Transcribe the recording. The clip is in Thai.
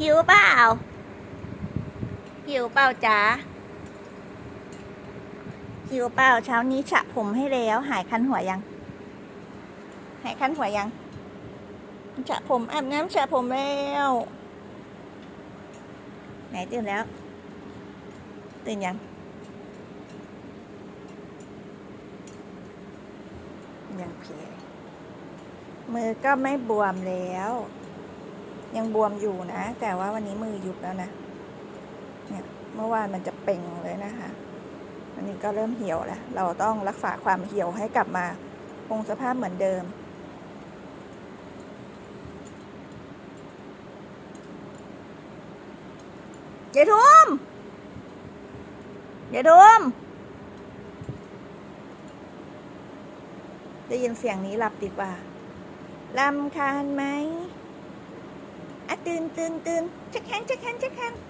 หิวเปล่า หิวเปล่าจ๊ะหิวเปล่าเช้านี้ฉะผมให้แล้ว หายคันหัวยัง หายคันหัวยัง ฉะผมอาบน้ำฉะผมแล้ว ไหนตื่นแล้ว ตื่นยังยังเพลียมือก็ไม่บวมแล้ว ยังบวมอยู่นะ แต่ว่าวันนี้มือยุบแล้วนะ เนี่ยเมื่อวานมันจะเป่งเลยนะคะอันนี้ก็เริ่มเหี่ยวแล้ว เราต้องรักษาความเหี่ยวให้กลับมาคงสภาพเหมือนเดิมอย่าทุ่มอย่าทุ่มได้ยินเสียงนี้หลับดีกว่าลำคาญไหม อะตื่นตื่นตื่นเช็คแฮนด์เช็คแฮนด์เช็คแฮนด์